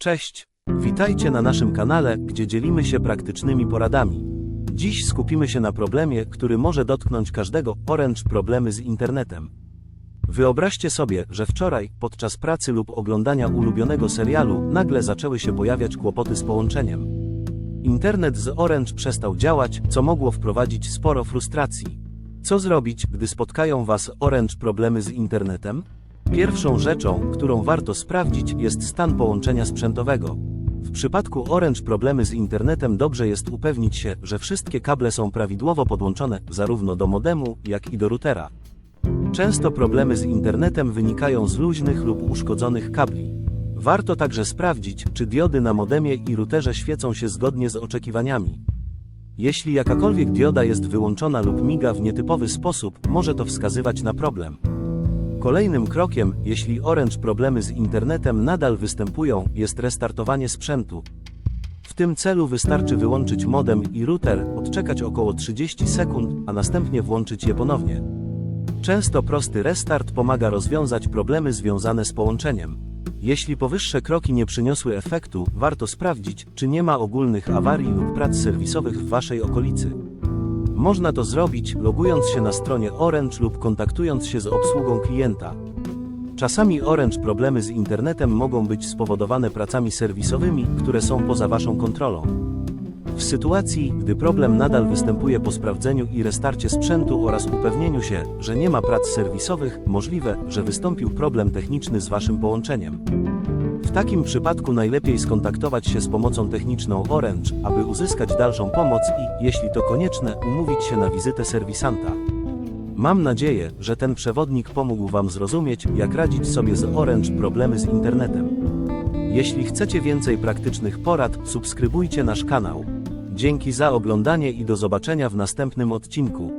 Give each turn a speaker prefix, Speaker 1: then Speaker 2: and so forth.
Speaker 1: Cześć! Witajcie na naszym kanale, gdzie dzielimy się praktycznymi poradami. Dziś skupimy się na problemie, który może dotknąć każdego Orange problemy z internetem. Wyobraźcie sobie, że wczoraj, podczas pracy lub oglądania ulubionego serialu, nagle zaczęły się pojawiać kłopoty z połączeniem. Internet z Orange przestał działać, co mogło wprowadzić sporo frustracji. Co zrobić, gdy spotkają Was Orange problemy z internetem? Pierwszą rzeczą, którą warto sprawdzić, jest stan połączenia sprzętowego. W przypadku Orange problemy z internetem dobrze jest upewnić się, że wszystkie kable są prawidłowo podłączone, zarówno do modemu, jak i do routera. Często problemy z internetem wynikają z luźnych lub uszkodzonych kabli. Warto także sprawdzić, czy diody na modemie i routerze świecą się zgodnie z oczekiwaniami. Jeśli jakakolwiek dioda jest wyłączona lub miga w nietypowy sposób, może to wskazywać na problem. Kolejnym krokiem, jeśli Orange problemy z internetem nadal występują, jest restartowanie sprzętu. W tym celu wystarczy wyłączyć modem i router, odczekać około 30 sekund, a następnie włączyć je ponownie. Często prosty restart pomaga rozwiązać problemy związane z połączeniem. Jeśli powyższe kroki nie przyniosły efektu, warto sprawdzić, czy nie ma ogólnych awarii lub prac serwisowych w Waszej okolicy. Można to zrobić, logując się na stronie Orange lub kontaktując się z obsługą klienta. Czasami Orange problemy z internetem mogą być spowodowane pracami serwisowymi, które są poza Waszą kontrolą. W sytuacji, gdy problem nadal występuje po sprawdzeniu i restarcie sprzętu oraz upewnieniu się, że nie ma prac serwisowych, możliwe, że wystąpił problem techniczny z Waszym połączeniem. W takim przypadku najlepiej skontaktować się z pomocą techniczną Orange, aby uzyskać dalszą pomoc i, jeśli to konieczne, umówić się na wizytę serwisanta. Mam nadzieję, że ten przewodnik pomógł Wam zrozumieć, jak radzić sobie z Orange problemy z internetem. Jeśli chcecie więcej praktycznych porad, subskrybujcie nasz kanał. Dzięki za oglądanie i do zobaczenia w następnym odcinku.